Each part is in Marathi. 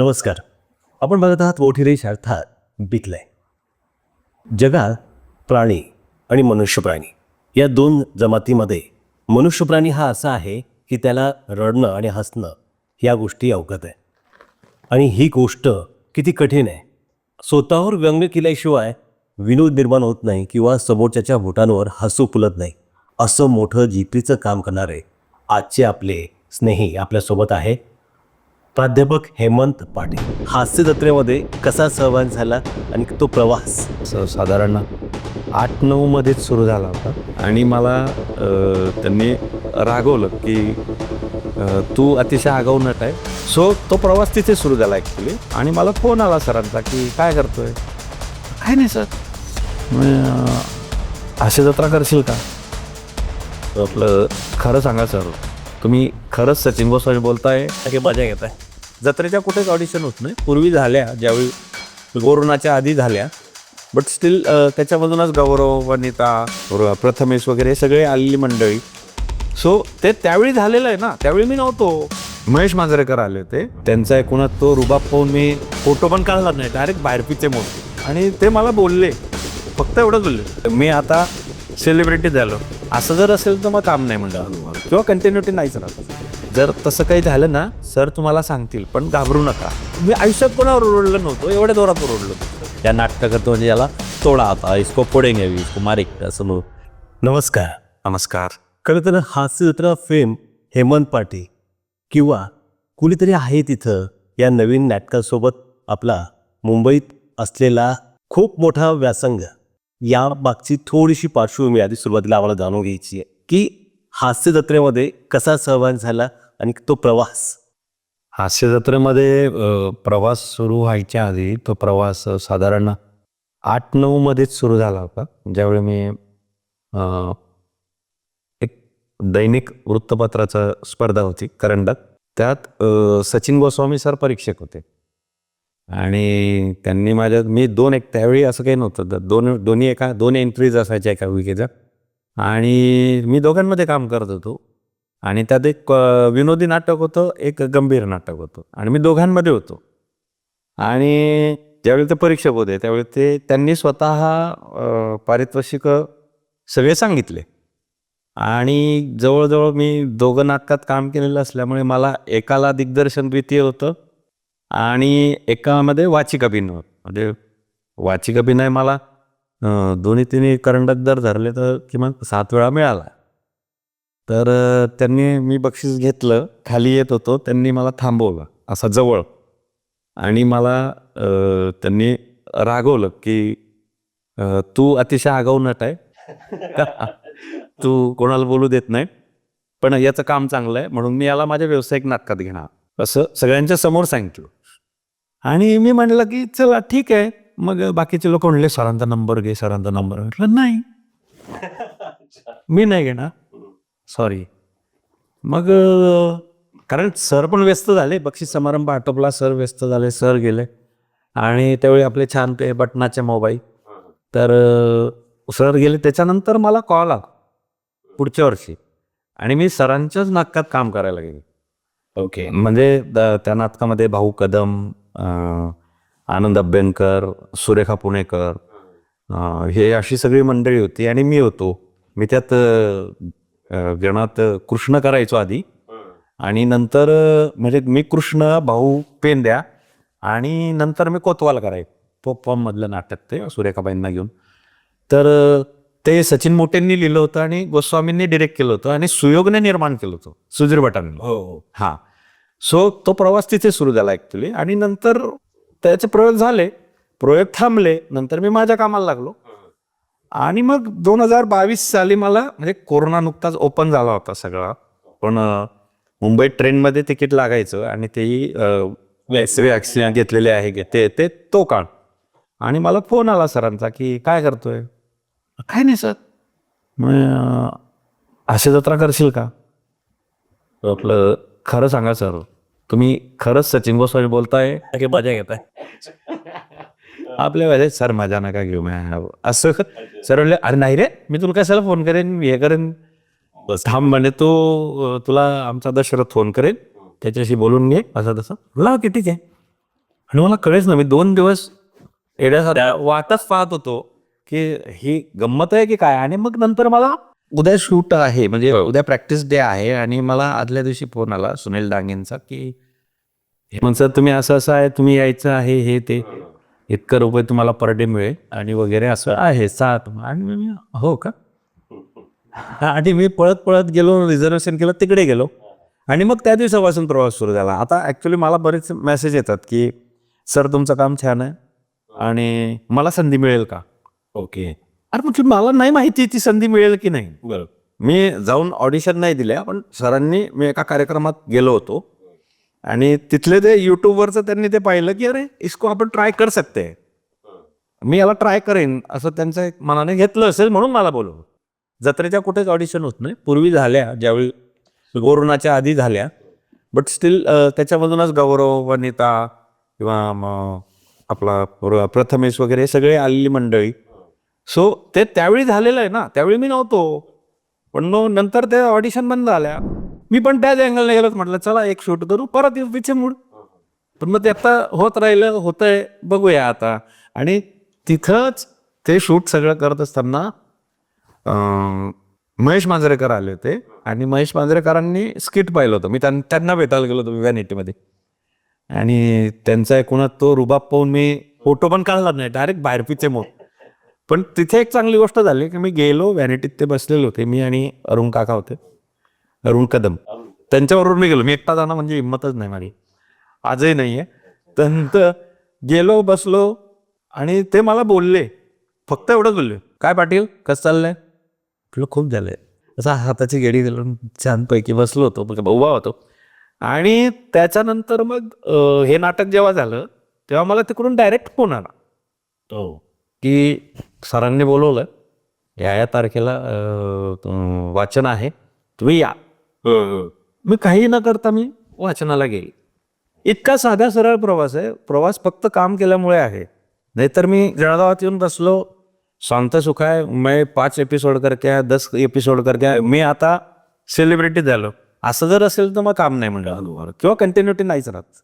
नमस्कार. आपण बघत आहात मोठी रेष अर्थात बिकलय जगात प्राणी आणि मनुष्य प्राणी या दोन जमातीमध्ये मनुष्यप्राणी हा असा आहे की त्याला रडणं आणि हसणं या गोष्टी अवगत आहे. आणि ही गोष्ट किती कठीण आहे. स्वतःवर व्यंग केल्याशिवाय विनोद निर्माण होत नाही किंवा समोरच्याच्या बोटांवर हसू फुलत नाही. असं मोठं जिपरीचं काम करणारे आजचे आपले स्नेही आपल्यासोबत आहे. प्राध्यापक हेमंत पाटील. हास्य जत्रेमध्ये कसा सहभाग झाला आणि तो प्रवास? स- साधारण आठ नऊमध्येच सुरू झाला होता. आणि मला अ, त्यांनी रागवलं की अ, तू अतिशय आगाऊ नट आहे. सो तो प्रवास तिथे सुरू झाला ॲक्च्युली आणि मला फोन आला सरांचा की काय करतोय? काय नाही सर. अशी जत्रा करशील का? आपलं खरं सांगा सर. तुम्ही खरंच सचिन गोस्वामी बोलताय. काही मजा घेत आहे जत्रेच्या कुठेच ऑडिशन होत नाही. पूर्वी झाल्या ज्यावेळी कोरोनाच्या आधी झाल्या. बट स्टील त्याच्यामधूनच गौरव वनिता प्रथमेश वगैरे हे सगळे आलेली मंडळी. सो ते त्यावेळी झालेलं आहे ना. त्यावेळी मी नव्हतो. महेश मांजरेकर आले होते. त्यांचा एकूणात तो रुबाब पाहून मी फोटो पण काढला नाही. डायरेक्ट बाहेरपीचे मोठे. आणि ते मला बोलले. फक्त एवढंच बोलले. मी आता सेलिब्रिटी झालो. असं जर असेल तर मग काम नाही म्हणलं. किंवा कंटिन्युटी नाहीच राहत. जर तसं काही झालं ना सर तुम्हाला सांगतील पण घाबरू नका. मी आयुष्यात कोणावर ओरडलं नव्हतं एवढ्या जोरात ओरडलो. या नाटकं करतो म्हणजे याला तोडा आता इसको फोडेंगे भी इसको मारेंगे असं नमस्कार. नमस्कार. खरं तर हास्य जत्रा फेम हेमंत पाटील किंवा कुणीतरी आहे तिथं या नवीन नाटकासोबत आपला मुंबईत असलेला खूप मोठा व्यासंग. या मागची थोडीशी पार्श्वभूमी आधी सुरुवातीला आम्हाला जाणून घ्यायची आहे की हास्य जत्रेमध्ये कसा सहभाग झाला आणि तो प्रवास. हास्य जत्रेमध्ये प्रवास सुरू व्हायच्या आधी तो प्रवास साधारण आठ नऊमध्येच सुरू झाला होता. ज्यावेळी मी एक दैनिक वृत्तपत्राचा स्पर्धा होती करंडक. त्यात सचिन गोस्वामी सर परीक्षक होते. आणि त्यांनी माझ्या मी दोन एक त्यावेळी असं काही नव्हतं. दोन दोन्ही एका दोन एंट्रीज असायच्या एका विकेच्या आणि मी दोघांमध्ये काम करत होतो. आणि त्यात एक विनोदी नाटक होतं एक गंभीर नाटक होतं. आणि मी दोघांमध्ये होतो. आणि ज्यावेळी ते परीक्षक होते त्यावेळी ते त्यांनी स्वतः पारितोषिक सगळे सांगितले. आणि जवळजवळ मी दोघं नाटकात काम केलेलं असल्यामुळे मला एकाला दिग्दर्शन द्वितीय होतं आणि एकामध्ये वाचिक अभिनय म्हणजे वाचिक अभिनय मला दोन्ही तिन्ही करंडक जर धरले तर किमान सात वेळा मिळाला. तर त्यांनी मी बक्षीस घेतलं खाली येत होतो त्यांनी मला थांबवलं असा जवळ. आणि मला त्यांनी रागवलं की तू अतिशय आगाऊ नट आहे. तू कोणाला बोलू देत नाही पण याचं काम चांगलं आहे म्हणून मी याला माझ्या व्यावसायिक नाटकात घेणार. असं सगळ्यांच्या समोर सांगितलं. आणि मी म्हणलं की चला ठीक आहे. मग बाकीचे लोक म्हणले सरांचा नंबर घे सरांचा नंबर. म्हटलं नाही. मी नाही घेणार. सॉरी मग कारण सर पण व्यस्त झाले. बक्षीस समारंभ आटोपला सर व्यस्त झाले सर गेले. आणि त्यावेळी आपले छान पे बटनाचे मोबाईल. तर सर गेले. त्याच्यानंतर मला कॉल आला. पुढच्या वर्षी. आणि मी सरांच्याच नाटकात काम करायला गेले. ओके. म्हणजे द- त्या नाटकामध्ये भाऊ कदम आनंद अभ्यंकर सुरेखा पुणेकर हे अशी सगळी मंडळी होती आणि मी होतो. मी त्यात गणात कृष्ण करायचो आधी. आणि नंतर म्हणजे मी कृष्ण भाऊ पेंद्या आणि नंतर मी कोतवाल करायचो पॉप मधलं नाटक ते सुरेखाबाईंना घेऊन. तर ते सचिन मोटेंनी लिहिलं होतं आणि गोस्वामींनी डिरेक्ट केलं होतं आणि सुयोगने निर्माण केलं होतं सुधीर भटांनी. हो हो. हां. सो तो प्रवास तिथे सुरू झाला ॲक्च्युली आणि नंतर त्याचे प्रयोग झाले प्रयोग थांबले नंतर मी माझ्या कामाला लागलो. आणि मग दोन हजार बावीस साली मला म्हणजे कोरोना नुकताच ओपन झाला होता सगळा. पण मुंबई ट्रेनमध्ये तिकीट लागायचं आणि तेही वॅक्सिन घेतलेले आहे ते ते तो काळ. आणि मला फोन आला सरांचा की काय करतोय? काय नाही सर. मग अशी जत्रा करशील का? आपलं खरं सांगा सर. तुम्ही खरंच सचिन गोस्वामी बोलताय. की मजा घेताय. आपल्या वेळेस सर माझ्या नका घेऊ मी. असं सर म्हणले अरे नाही रे मी तुला कशाला फोन करेन? मी हे करेन. बस थांब म्हणे तो तुला आमचा दशरथ फोन करेन. त्याच्याशी बोलून घे. असं तसं. ला की ठीक आहे. आणि मला कळेच ना मी दोन दिवस येण्यासारख्या वाटच पाहत होतो की ही गंमत आहे की काय? आणि मग नंतर मला उद्या शूट आहे म्हणजे उद्या प्रॅक्टिस डे आहे आणि मला आदल्या दिवशी फोन आला सुनील डांगेंचा की हे म्हणतात तुम्ही असं असं आहे तुम्ही यायचं आहे हे ते. इतकं रुपये तुम्हाला पर डे मिळेल आणि वगैरे असं आहे सात आणि मी हो का? आणि मी पळत पळत गेलो रिझर्वेशन केलं तिकडे गेलो. आणि मग त्या दिवसापासून प्रवास सुरू झाला. आता ॲक्च्युली मला बरेच मेसेज येतात की सर तुमचं काम छान आहे आणि मला संधी मिळेल का? ओके. अरे म्हटलं मला नाही माहिती ती संधी मिळेल की नाही. बरोबर मी जाऊन ऑडिशन नाही दिल्या पण सरांनी मी एका कार्यक्रमात गेलो होतो. आणि तिथले ते युट्यूबवरचं त्यांनी ते पाहिलं की अरे इसको आपण ट्राय कर सकते. मी याला ट्राय करेन असं त्यांचं एक मनाने घेतलं असेल म्हणून मला बोलवलं जत्रेच्या कुठेच ऑडिशन होत नाही. पूर्वी झाल्या ज्यावेळी कोरोनाच्या आधी झाल्या. बट स्टील त्याच्यामधूनच गौरव वनिता किंवा आपला प्रथमेश वगैरे हे सगळे आलेली मंडळी. सो ते त्यावेळी झालेलं आहे ना. त्यावेळी मी नव्हतो. पण मग नंतर त्या ऑडिशन बंद झाल्या. मी पण त्याच अँगलने गेलोच म्हटलं चला एक शूट करू परत येऊ पिछे मूड. पण मग ते आता होत राहिलं होतंय बघूया आता. आणि तिथंच ते शूट सगळं करत असताना महेश मांजरेकर आले होते. आणि महेश मांजरेकरांनी स्किट पाहिलं होतं. मी त्यां- त्यांना भेटायला गेलो होतो व्हॅनिटीमध्ये आणि त्यांचा एकूणात तो रुबाब पाहून मी फोटो पण काढला नाही डायरेक्ट बाहेर पिचे मोड. पण तिथे एक चांगली गोष्ट झाली की मी गेलो व्हॅनिटीत ते बसलेले होते मी आणि अरुण काका होते. अरुण कदम. त्यांच्याबरोबर मी गेलो. मी एकटा जाणं म्हणजे हिंमतच नाही माझी. आजही नाही आहे त्यानंतर गेलो बसलो आणि ते मला बोलले. फक्त एवढंच बोलले. काय पाटील? कसं चाललंय? म्हटलं खूप झालंय. असा हाताची गेडी घालून छानपैकी बसलो होतो. मग उभा होतो. आणि त्याच्यानंतर मग हे नाटक जेव्हा झालं तेव्हा मला तिकडून डायरेक्ट फोन आला. हो. की सरांनी बोलवलं या या तारखेला वाचन आहे. तुम्ही या. मी काही न करता मी वाचनाला गेले. इतका साधा सरळ प्रवास आहे. प्रवास फक्त काम केल्यामुळे आहे. नाहीतर मी जळगावात येऊन बसलो. शांत सुख आहे. मैं पाच एपिसोड करके दस एपिसोड करके. मी आता सेलिब्रिटी झालो. असं जर असेल तर मग काम नाही म्हणजे किंवा कंटिन्युटी नाहीच राहत.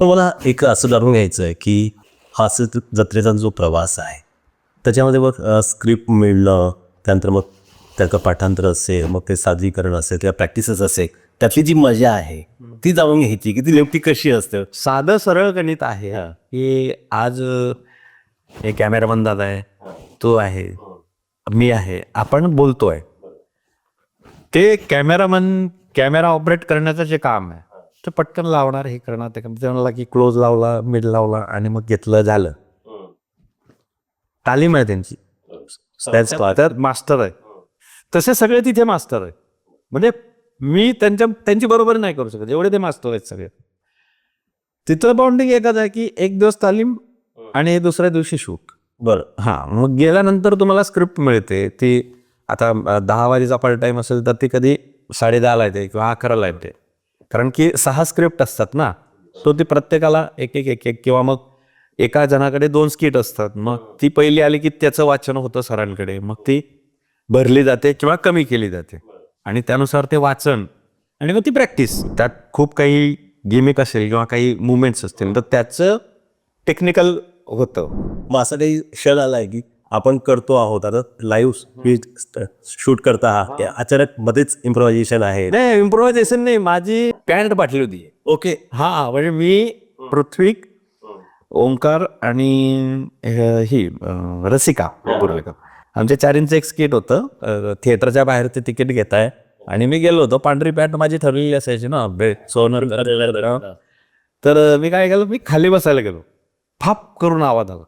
मला एक असं जाणून घ्यायचं आहे की हा असं जत्रेचा जो प्रवास आहे त्याच्यामध्ये मग स्क्रिप्ट मिळणं त्यानंतर मग त्याचं पाठांतर असेल मग ते सादरीकरण असेल किंवा प्रॅक्टिसेस असेल त्यातली जी मजा आहे ती जाणून घ्यायची की ती नेमकी कशी असते. साधं सरळ गणित आहे की आज हे कॅमेरामन दादा आहे तो आहे मी आहे आपण बोलतोय. ते कॅमेरामन कॅमेरा ऑपरेट करण्याचं जे काम आहे ते पटकन लावणार हे करणार ते म्हणाला की क्लोज लावला मिड लावला आणि मग घेतलं झालं. तालीम आहे त्यांची. मास्टर आहे. तसे सगळे तिथे मास्टर आहे म्हणजे मी त्यांच्या त्यांची बरोबर नाही करू शकत. एवढे ते मास्टर आहेत सगळे. तिथं बॉन्डिंग एकच आहे की एक दिवस तालीम आणि दुसऱ्या दिवशी शूट बरं. हां मग गेल्यानंतर तुम्हाला स्क्रिप्ट मिळते. ती आता दहा वाजेचा पार्ट टाईम असेल तर ती कधी साडेदहाला येते किंवा अकराला येते. कारण की सहा स्क्रिप्ट असतात ना. तो ती प्रत्येकाला एक एक एक एक किंवा मग एका जणाकडे दोन स्किट असतात. मग ती पहिली आली की त्याचं वाचन होतं सरांकडे. मग ती भरली जाते किंवा कमी केली जाते. आणि त्यानुसार ते वाचन. आणि मग ती प्रॅक्टिस. त्यात खूप काही गेमिक असेल किंवा काही मुवमेंट्स असतील तर त्याचं टेक्निकल होतं. मग असा काही क्षण आला आहे की आपण करतो आहोत. आता लाईव्ह शूट करता आहात अचानक मध्येच इम्प्रोव्हायझेशन आहे. नाही इम्प्रोव्हायझेशन नाही. माझी पॅन्ट पाठली होती. ओके. हा म्हणजे मी पृथ्वी ओंकार आणि अ, ही अ, रसिका पूर्विका आमच्या चारींचं एक स्किट होतं. थिएटरच्या बाहेर ते तिकीट घेत आहे आणि मी गेलो होतो. पांढरी पॅन्ट माझी ठरलेली असायची ना. सोनर तर मी काय केलं? मी खाली बसायला गेलो. फाप करून आवाज आला.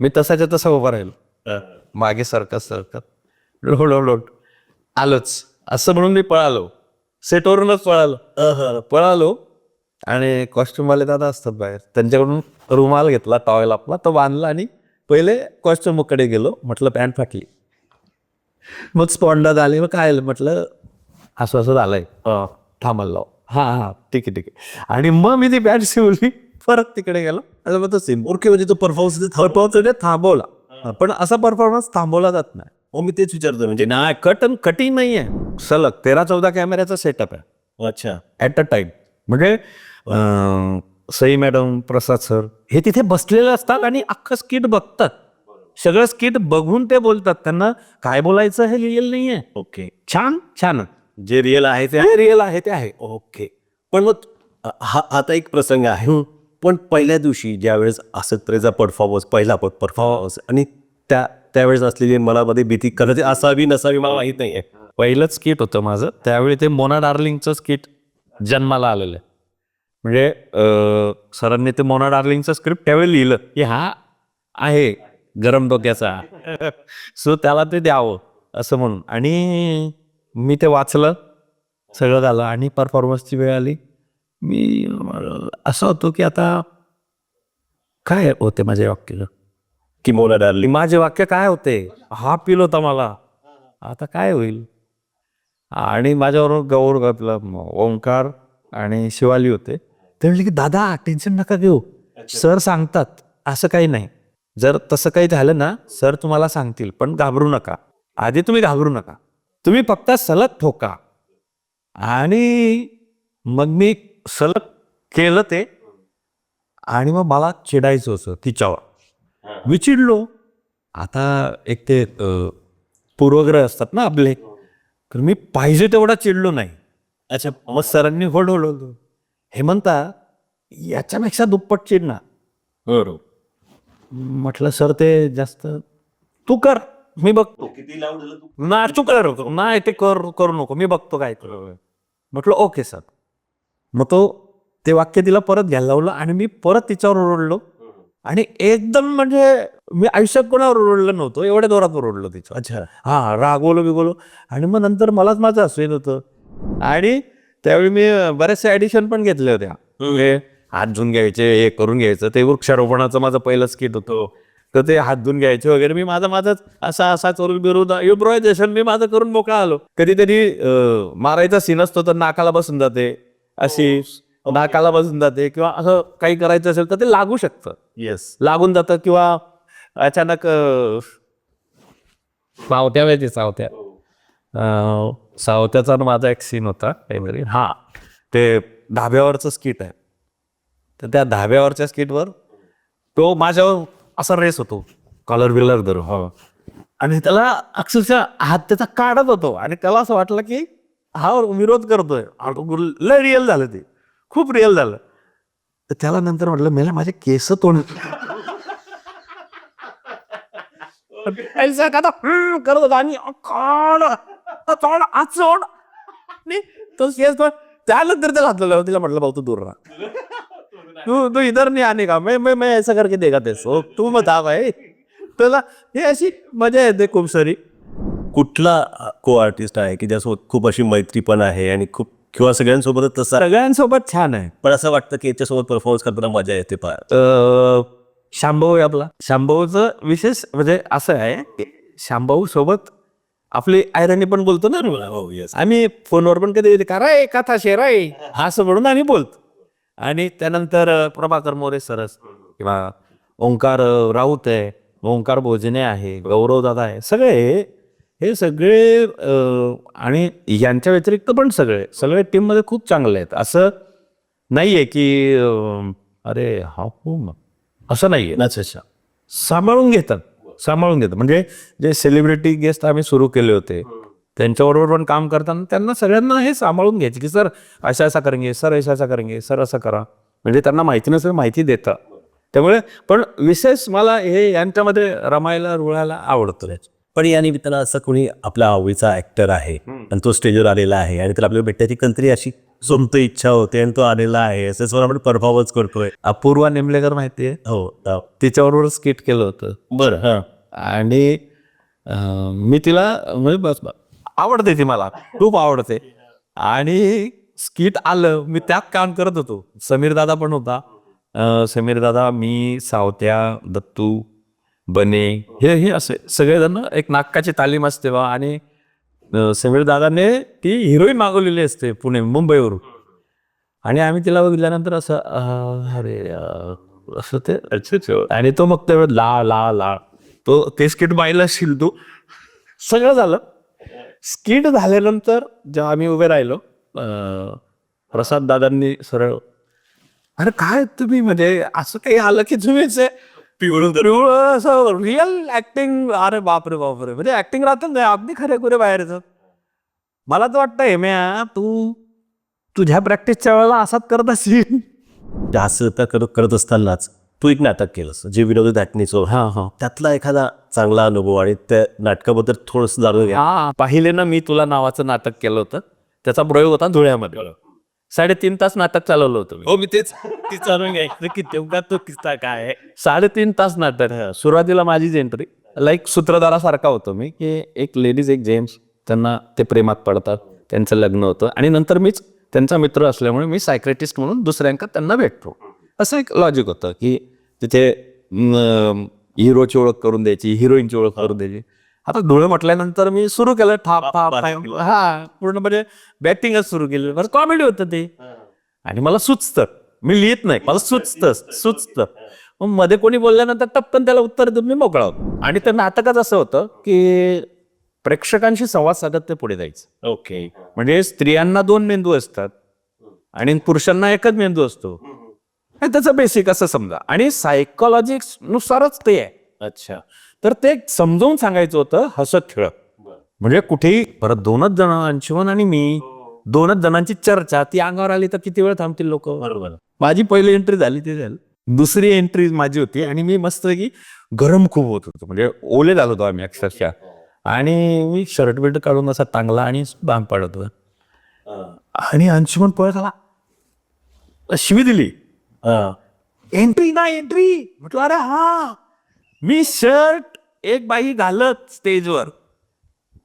मी तसाच्या तसा उभा राहिलो. मागे सरकत सरकत. लोट लोट आलोच. असं म्हणून मी पळालो. सेटवरूनच पळालो. पळालो. आणि कॉस्ट्युमवाले दादा असतात बाहेर. त्यांच्याकडून रुमाल घेतला टॉवेल आपला. तो बांधला आणि पहिले कॉस्ट्युमकडे गेलो म्हटलं पॅन्ट फाटली. मग स्पॉन्डात आले मग काय झालं? म्हटलं असं असं झालंय. अं, थांबायला लाव हा हा. ठीक आहे ठीक आहे. आणि मग मी ती पॅन्ट शिवली. परत तिकडे गेलो. आणि मग तो सिम ओके म्हणजे तो परफॉर्मन्स परफॉर्मन्स थांबवला. पण असा परफॉर्मन्स थांबवला जात नाही. हो मी तेच विचारतोय म्हणजे नाही कट कटिंग नाही आहे सलग तेरा चौदा कॅमेऱ्याचा सेटअप आहे. अच्छा. ॲट अ टाइम म्हणजे सई मॅडम प्रसाद सर. हे तिथे बसलेले असतात आणि अख्खं स्किट बघतात. सगळं स्किट बघून ते बोलतात. त्यांना काय बोलायचं हे लिहिलेलं नाहीये. ओके छान छान. जे रिअल आहे ते ते रिअल आहे ते आहे. ओके पण मग हा आता एक प्रसंग आहे. पण पहिल्या दिवशी ज्यावेळेस असत्रेचा परफॉर्मन्स पहिला परफॉर्मन्स आणि त्या त्यावेळेस असलेली मनामध्ये भीती कदाचित असावी नसावी मला माहीत नाही आहे पहिलंच स्किट होतं माझं. त्यावेळी ते मोना डार्लिंगचं स्किट जन्माला आलेलं आहे. म्हणजे अं, सरांनी ते मोना डार्लिंगचं स्क्रिप्ट त्यावेळी लिहिलं की हा आहे गरम डोक्याचा. सो त्याला ते द्यावं असं म्हणून. आणि मी ते वाचलं सगळं झालं आणि परफॉर्मन्सची वेळ आली. मी अं, असं होतो की आता काय होते माझे वाक्य? की मोना डार्लिंग. माझे वाक्य काय होते? हा फील होता मला. आता काय होईल? आणि माझ्याबरोबर गौर आपलं ओंकार आणि शिवाली होते. ते म्हणले की दादा टेन्शन नका घेऊ. सर सांगतात असं काही नाही. जर तसं काही झालं ना सर तुम्हाला सांगतील पण घाबरू नका. आधी तुम्ही घाबरू नका. तुम्ही फक्त सलग ठोका. आणि मग मी सलग केलं ते. आणि मग मला चिडायचं होतं तिच्यावर. मी चिडलो आता एक ते पूर्वग्रह असतात ना आपले तर मी पाहिजे तेवढा चिडलो नाही. अच्छा. मग सरांनी होडवलं हे म्हणता याच्यापेक्षा दुप्पट चिडणार. बरोबर. म्हटलं सर ते जास्त तू कर मी बघतो. ना तू कर नाही ते कर करू नको मी बघतो काय ते. म्हटलं ओके सर. मग तो ते वाक्य तिला परत घ्यायला लावलं आणि मी परत तिच्यावर ओरडलो. आणि एकदम म्हणजे मी आयुष्यात कोणावर ओरडलं नव्हतं एवढ्या जोरात ओरडलो तिच्या अच्छा. हा रागवलो बिगवलो. आणि मग नंतर मलाच माझं हसू येत होतं आणि त्यावेळी मी बऱ्याचशा ॲडिशन पण घेतल्या होत्या. म्हणजे हात धुवून घ्यायचे हे करून घ्यायचं ते वृक्षारोपणाचं माझं पहिलं स्किट होतं. तर ते हात धुवून घ्यायचे वगैरे. मी माझं माझंच असा असा चोरून बिरून इम्प्रोव्हायझेशन मी माझं करून मोकळा आलो. कधीतरी अं, मारायचा सीन असतो तर नाकाला बसून जाते. अशी नाकाला बसून जाते किंवा असं काही करायचं असेल तर ते लागू शकतं. येस लागून जातं किंवा अचानक सावत्या माहिती सावत्या अं, सावत्याचा माझा एक सीन होता काहीतरी हा ते धाब्यावरचं स्किट आहे. तर त्या धाब्यावरच्या स्किटवर तो माझ्यावर असा रेस होतो. कॉलर बिलर धरू हो. आणि त्याला अक्षरशः हात त्याचा काढत होतो. आणि त्याला असं वाटलं की हा विरोध करतोय. लय रिअल झालं ते. खूप रिअल झालं. तर त्याला नंतर म्हटलं मेला माझे केस तोंड. का करत होता. आणि काढ, तोंड, आज सोड. आणि तो केस तोंड त्यानंतर त्याला हातलं तिला म्हटलं भाऊ तू दूर राहा. तू तू इधर नहीं आने का? मैं मैं मैं ऐसा करके देगा तेसो तू मत आ भाई. त्याला हे अशी मजा येते खूप सारी. कुठला को आर्टिस्ट आहे की ज्यासोबत खूप अशी मैत्री पण आहे आणि खूप किंवा सगळ्यांसोबतच तसा? सगळ्यांसोबत छान आहे. पण असं वाटतं की याच्यासोबत परफॉर्मन्स करताना मजा येते फार. अं, शांभव आहे आपला. शांभवचं विशेष म्हणजे असं आहे की शांभव सोबत आपली आयरणी पण बोलतो ना. हो येस आम्ही फोनवर पण कधी कधी काय कथा शेर आहे असं म्हणून आम्ही बोलतो. आणि त्यानंतर प्रभाकर मोरे सरस किंवा ओंकार राऊत आहे ओंकार भोजने आहे गौरव दादा आहे सगळे हे सगळे आणि यांच्या व्यतिरिक्त पण सगळे सगळे टीममध्ये खूप चांगले आहेत. असं नाही आहे की अरे हा हो असं नाही आहे अच्छा अच्छा. सांभाळून घेतात. सांभाळून घेतात. म्हणजे जे सेलिब्रिटी गेस्ट आम्ही सुरू केले होते त्यांच्याबरोबर पण काम करताना त्यांना सगळ्यांना हे सांभाळून घ्यायचे की सर असा असा करेंगे सर ऐसा ऐसा करेंगे सर असं करा. म्हणजे त्यांना माहिती नसेल माहिती देतं. त्यामुळे पण विशेष मला हे यांच्यामध्ये रमायला रुळायला आवडतं. पण या निमित्तानं असं कोणी आपल्या आवडीचा ऍक्टर आहे आणि तो स्टेजवर आलेला आहे आणि त्याला आपल्याला भेटण्याची कंत्री अशी सोमत इच्छा होते आणि तो आलेला आहे असे आपण परफॉर्मन्स करतोय. अपूर्वा नेमलेकर माहिती आहे हो तिच्याबरोबर स्किट केलं होतं. बरं हा. आणि अं, मी तिला म्हणजे बस आवडते ती मला. खूप आवडते. आणि स्किट आलं मी त्यात काम करत होतो. समीर दादा पण होता. अं, समीर दादा मी सावत्या दत्तू बने हे हे असे सगळेजण एक नाटकाची तालीम असते बा. आणि अं, समीर दादाने ती हिरोईन मागवलेली असते पुणे मुंबईवरून. आणि आम्ही तिला बघितल्यानंतर असं अं, अरे अं, असं ते आणि तो मग तेवढं ला ला ला. तो ते स्किट बाईला शिलतो सगळं झालं. स्किट झाल्यानंतर जेव्हा आम्ही उभे राहिलो प्रसाद दादांनी सरळ अरे काय तुम्ही म्हणजे असं काही आलं की तुम्हीच पिवळं पिवळं असं रिअल ऍक्टिंग अरे बापरे बापरे. म्हणजे ऍक्टिंग राहतं ना अगदी खरे खुरे बाहेरचं. मला तर वाटतं हेम्या तू तुझ्या प्रॅक्टिसच्या वेळेला असाच करत ते त्या करत करत असतानाच. तू एक नाटक केलंस जे विनोदी धाटणीचं हा हा. त्यातला एखादा चांगला अनुभव आणि त्या नाटकाबद्दल थोडस जाणून घ्या. हा पाहिले ना मी तुला नावाचं नाटक केलं होतं. त्याचा प्रयोग होता धुळ्यामध्ये. साडेतीन तास नाटक चालवलं होतं मी. हो मी तेच ती जाणून घ्यायचं की तेवढा तो किस्सा काय आहे. साडेतीन तास नाटक. सुरुवातीला माझीच एंट्री लाईक सूत्रधारासारखा होतो मी की एक लेडीज एक जेम्स त्यांना ते प्रेमात पडतात त्यांचं लग्न होतं आणि नंतर मीच त्यांचा मित्र असल्यामुळे मी सायक्रेटिस्ट म्हणून दुसऱ्यांका त्यांना भेटतो. असं एक लॉजिक होतं की तिथे हिरोची ओळख करून द्यायची हिरोईनची ओळख करून द्यायची. आता धुळे म्हटल्यानंतर मी सुरू केलं. ठाप ठाप. हा पूर्ण म्हणजे बॅटिंगच सुरू केली. बरं कॉमेडी होतं ते. आणि मला सुचतं. मी लिहित नाही मला सुचतं सुचतं. मग मध्ये कोणी बोलल्यानंतर टपकन त्याला उत्तर देऊन मी मोकळा होतो. आणि ते नाटकच असं होतं की प्रेक्षकांशी संवाद साधत ते पुढे जायचं. ओके. म्हणजे स्त्रियांना दोन मेंदू असतात आणि पुरुषांना एकच मेंदू असतो. त्याचं बेसिक असं समजा. आणि सायकोलॉजिक्स नुसारच ते आहे. अच्छा. तर ते समजावून सांगायचं होतं हसत खेळत म्हणजे कुठेही परत दोनच जण अंशुमन आणि मी दोनच जणांची चर्चा ती अंगावर आली तर किती वेळ थांबतील लोक? बरोबर. माझी पहिली एंट्री झाली ते झालं. दुसरी एंट्री माझी होती आणि मी मस्त की गरम खूप होत होतो. म्हणजे ओले झालो होतो आम्ही अक्षरशः. आणि मी शर्ट बिर्ट काढून असा टांगला आणि बांग पाडत होतो. आणि अंशुमन पळत आला. शिवी दिली. हा एंट्री ना एंट्री म्हटलं अरे हा. मी शर्ट एक बाई घालत स्टेजवर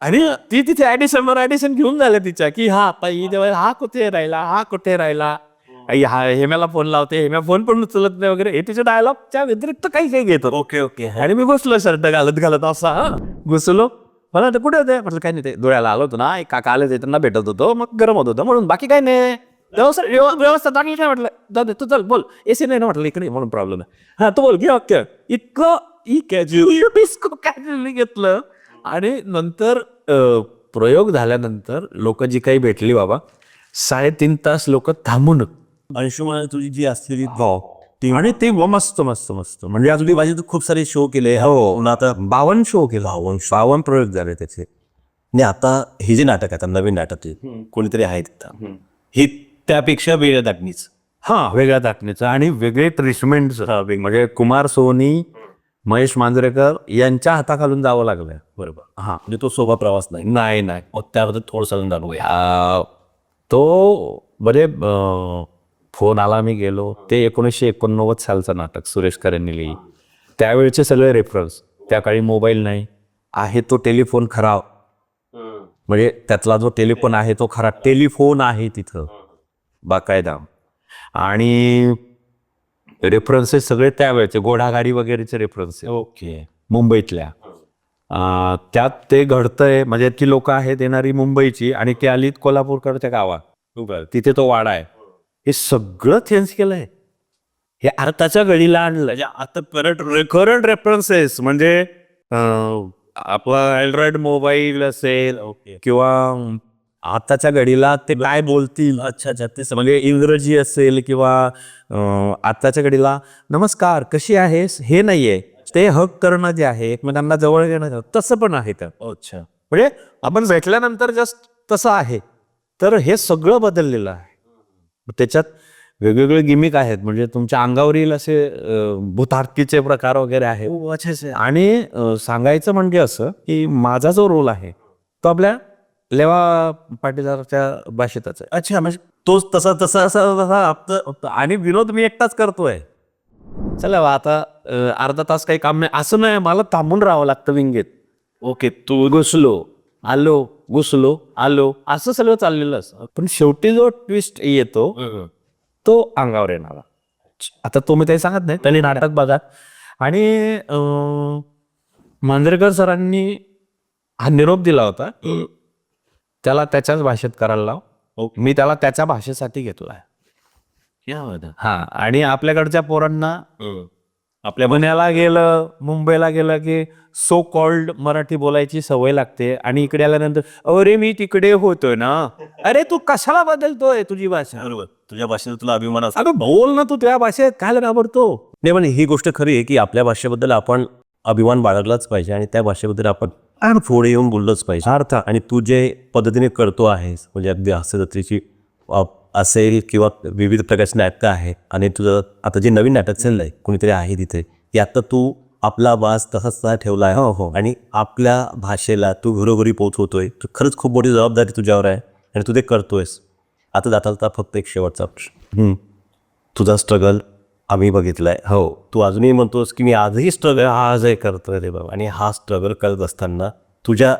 आणि ती तिथे ऍडिशन वर ऍडिशन घेऊन झालं तिच्या की हा ही हा कुठे राहिला हा कुठे राहिला. हा हेम्याला फोन लावते हेम्या फोन पण उचलत नाही वगैरे. हे तिचे डायलॉगच्या व्यतिरिक्त काही काही घेतो ओके ओके आणि मी बसलो शर्ट घालत घालत असा हा. घुसलो. मला वाटलं, कुठे होते? म्हटलं काय नाही ते डोळ्याला आलो होतो ना एक काका आले ते त्यांना भेटत होतो मग गरम होत होतं म्हणून बाकी काय नाही. व्यवस्था व्यव- व्यवस्था चांगली काय म्हटलं. जाऊ दे तू चल बोल. एसी नाही ना म्हटलं इकडे म्हणून प्रॉब्लेम आहे. हा तू बोल घे ओके इतकं ई कॅज्युअली घेतलं. आणि नंतर प्रयोग झाल्यानंतर लोक जी काही भेटली बाबा साडेतीन तास लोक थांबून अंशुमान तुझी जी असलेली भाव ती आणि ते मस्त मस्त मस्त. म्हणजे तुझी माझे तू खूप सारे शो केले. हो. आता बावन्न शो केला. बावन्न प्रयोग झाले त्याचे. नाही आता हे जे नाटक आहे आता नवीन नाटक कोणीतरी आहे तिथं. हे त्यापेक्षा वेगळ्या दाटणीच हा वेगळ्या दाखण्याचं आणि वेगळे ट्रीटमेंट म्हणजे कुमार सोनी महेश मांजरेकर यांच्या हाताखालून जावं लागलं बरोबर. हा. म्हणजे तो सोपा प्रवास नाही. नाही नाही. मग त्याबद्दल थोडंसं जाणूया तो म्हणजे अं, फोन आला मी गेलो. ते एकोणीसशे एकोणनव्वद सालचं नाटक सुरेश करेंनी लिहिली. त्यावेळचे सगळे रेफरन्स त्या काळी मोबाईल नाही. आहे तो टेलिफोन खरा. म्हणजे त्यातला जो टेलिफोन आहे तो खरा टेलिफोन आहे तिथं. बाकायदा. आणि रेफरन्सेस सगळे त्यावेळेचे घोडागाडी वगैरेचे रेफरन्स ओके. मुंबईतल्या. त्यात ते घडतंय म्हणजे ती लोक आहेत येणारी मुंबईची आणि ती आलीत कोल्हापूरकडच्या गावात. तिथे तो वाडा आहे. हे सगळं चेंज केलंय. हे अर्थाच्या घडीला आणलं म्हणजे आता परत करंट रेफरन्सेस म्हणजे आपला अँड्रॉइड मोबाईल असेल ओके. किंवा आताच्या घडीला ते काय बोलतील? अच्छा अच्छा. ते म्हणजे इंग्रजी असेल किंवा आताच्या घडीला. नमस्कार कशी आहेस? हे नाहीये. ते हक करणं जे आहे एकमेकांना जवळ घेणं तसं पण आहे त्यात अच्छा. म्हणजे आपण भेटल्यानंतर जस्ट तसं आहे. तर हे सगळं बदललेलं आहे. त्याच्यात वेगवेगळे गिमिक आहेत. म्हणजे तुमच्या अंगावर येईल असे भूतार्कीचे प्रकार वगैरे आहेत. अच्छा आणि सांगायचं म्हणजे असं की माझा जो रोल आहे तो आपल्या लेवा पाटीदारच्या भाषेतच आहे. अच्छा म्हणजे तोच तसा तसा असा तसा आपलं आणि विनोद मी एकटाच करतोय. चला बा, आता अं, अर्धा तास काही काम नाही. असं नाही मला थांबून राहावं लागतं विंगेत. ओके तू घुसलो. आलो घुसलो आलो. असं सगळं चाललेलं असतं. पण शेवटी जो ट्विस्ट येतो तो अंगावर येणारा. आता तो मी काही सांगत नाही त्यांनी नाटक बघा. आणि अं, मांजरेकर सरांनी हा निरोप दिला होता. त्याला त्याच्याच भाषेत करायला लाव. मी त्याला त्याच्या भाषेसाठी घेतलाय. हा. आणि आपल्याकडच्या पोरांना आपल्या पुण्याला गेलं मुंबईला गेलं की सो कॉल्ड मराठी बोलायची सवय लागते आणि इकडे आल्यानंतर अरे मी तिकडे होतो ना. अरे तू कशाला बदलतोय तुझी भाषा? बरोबर. तुझ्या भाषेत तुला अभिमान असतो. बोल ना तू त्या भाषेत काय घाबरतो? नाही पण ही गोष्ट खरी आहे की आपल्या भाषेबद्दल आपण अभिमान बाळगलाच पाहिजे आणि त्या भाषेबद्दल आपण फार पुढे येऊन बोललंच पाहिजे. अर्थ आणि तू जे पद्धतीने करतो आहेस म्हणजे अगदी हास्यजत्रेची असेल किंवा विविध प्रकारची नाटकं आहे आणि तुझं आता जे नवीन नाटक चाललं आहे कुणीतरी आहे तिथे ते आता तू आपला वास तसाच तसा ठेवला आहे. हो हो. आणि आपल्या भाषेला तू घरोघरी पोहोचवतोय तू खरंच खूप मोठी जबाबदारी तुझ्यावर आहे आणि तू ते करतोयस. आता जाता जाता फक्त एक शेवटचा प्रश्न. तुझा स्ट्रगल आम्ही बघितलाय. हो तू अजूनही म्हणतोस की मी आजही स्ट्रगल आजही करतोय रे बाबा. आणि हा स्ट्रगल करत असताना तुझ्या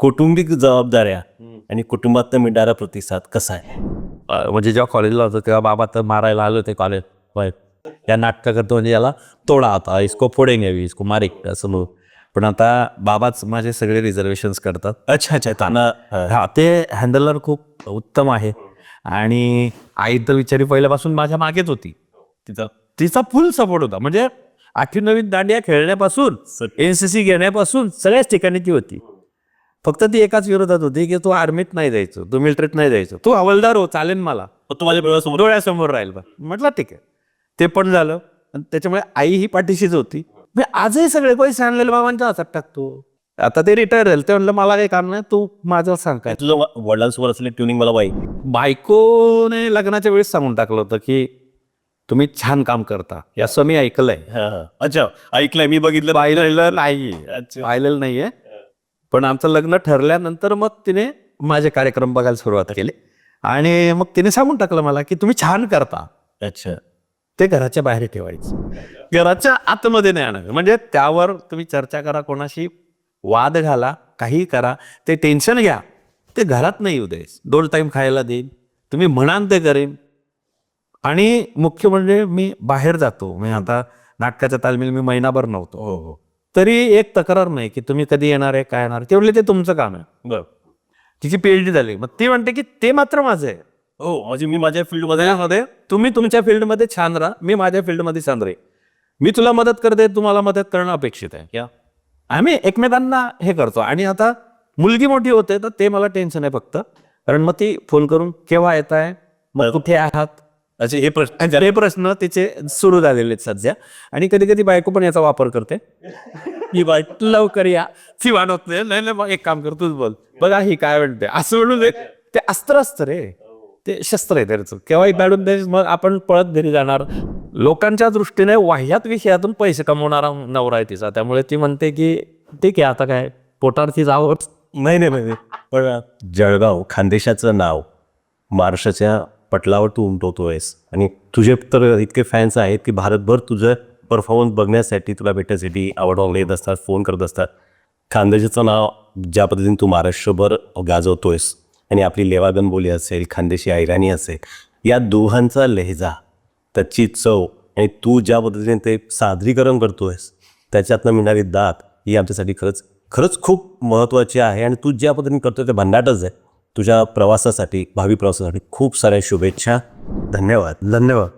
कौटुंबिक जबाबदाऱ्या आणि कुटुंबात मिळणारा प्रतिसाद कसा आहे? म्हणजे जेव्हा कॉलेजला होतो तेव्हा बाबा तर मारायला आलो ते कॉलेज या नाटकं करतो म्हणजे याला तोडा आता इसको फोडेंगे अभी, इसको मारे असं म्हणून. पण आता बाबाच माझे सगळे रिझर्वेशन्स करतात. अच्छा अच्छा त्यांना हा. ते हँडलर खूप उत्तम आहे. आणि आई तर विचारी पहिल्यापासून माझ्या मागेच होती. तिचा तिचा फुल सपोर्ट होता. म्हणजे आठवी नवीन दांडिया खेळण्यापासून एन सी सी घेण्यापासून सगळ्याच ठिकाणी ती होती. फक्त ती एकाच विरोधात होती की तू आर्मीत नाही जायचं तू मिलिटरीत नाही जायचं. तू हवलदार हो चालेल मला. तू माझ्या डोळ्यासमोर. राहील बा. म्हटलं ठीक आहे. ते पण झालं. आणि त्याच्यामुळे आई ही पाठीशीच होती. मी आजही सगळे पैसे आणलेले बाबांच्या हातात टाकतो. आता ते रिटायर झाले. ते म्हणलं मला काही काम नाही. तू माझं सांग काय. तुझं वडिलांसोबत असलेली ट्युनिंग मला बाई बायकोने लग्नाच्या वेळेस सांगून टाकलं होतं की तुम्ही छान काम करता. असं मी ऐकलंय. अच्छा ऐकलंय. मी बघितलं पाहिलेलं नाही. अच्छा. पाहिलेलं नाहीये. पण आमचं लग्न ठरल्यानंतर मग तिने माझे कार्यक्रम बघायला सुरुवात केली. आणि मग तिने सांगून टाकलं मला की तुम्ही छान करता. अच्छा. ते घराच्या बाहेर ठेवायचं. घराच्या आतमध्ये नाही आणायचं म्हणजे त्यावर तुम्ही चर्चा करा कोणाशी वाद घाला काही करा ते टेन्शन घ्या. ते घरात नाही येऊ दे दोन टाईम खायला देईन. तुम्ही म्हणाल ते करेन. आणि मुख्य म्हणजे मी बाहेर जातो. मी आता नाटकाच्या तालमील मी महिनाभर नव्हतो. हो हो. तरी एक तक्रार नाही की तुम्ही कधी येणार आहे काय येणार आहे. ते म्हणले ते तुमचं काम आहे. बर. तिची पीएचडी झाली. मग ती म्हणते की ते मात्र माझं आहे. हो म्हणजे मी माझ्या फील्डमध्ये मध्ये तुम्ही तुमच्या फील्डमध्ये छान राहा. मी माझ्या फील्डमध्ये छान राहील मी तुला मदत करते तुम्हाला मदत करणं अपेक्षित आहे. या. आम्ही एकमेकांना हे करतो. आणि आता मुलगी मोठी होते तर ते मला टेन्शन आहे फक्त. कारण मग ती फोन करून केव्हा येत आहे मग कुठे आहात? असे हे प्रश्न हे प्रश्न तिचे सुरू झालेले आहेत सध्या आणि कधी कधी बायको पण याचा वापर करते. ही बाय लवकर या. ती वाढवत नाही. नाही नाही, मग एक काम कर तूच बोल. बघा ही काय म्हणते. असं म्हणून ते- ते अस्त्र असतं रे ते शस्त्र आहे त्याचं. केव्हाही काढून दे मग आपण पळत घरी जाणार. लोकांच्या दृष्टीने वाह्यात विषयातून पैसे कमवणारा नवरा आहे तिचा. त्यामुळे ती म्हणते की ठीक आहे आता काय? पोटारची जावं. नाही नाही नाही. पण जळगाव खानदेशाचं नाव महाराष्ट्राच्या पटलावर तू उमटवतोयस. आणि तुझे तर इतके फॅन्स आहेत की भारतभर तुझं परफॉर्मन्स बघण्यासाठी तुला भेटण्यासाठी आवड येत असतात फोन करत असतात. खानदेशाचं नाव ज्या पद्धतीने तू महाराष्ट्रभर गाजवतोयस आणि आपली लेवागन बोली असेल खानदेशी ऐराणी असेल या दोहांचा लहेजा त्याची चव आणि तू ज्या पद्धतीने ते सादरीकरण करतोयस त्याच्यातनं मिळणारी दात ही आमच्यासाठी खरंच खरंच खूप महत्त्वाची आहे. आणि तू ज्या पद्धतीने करतोय ते भन्नाटच आहे. तुझ्या प्रवासासाठी भावी प्रवासासाठी खूप साऱ्या शुभेच्छा. धन्यवाद. धन्यवाद.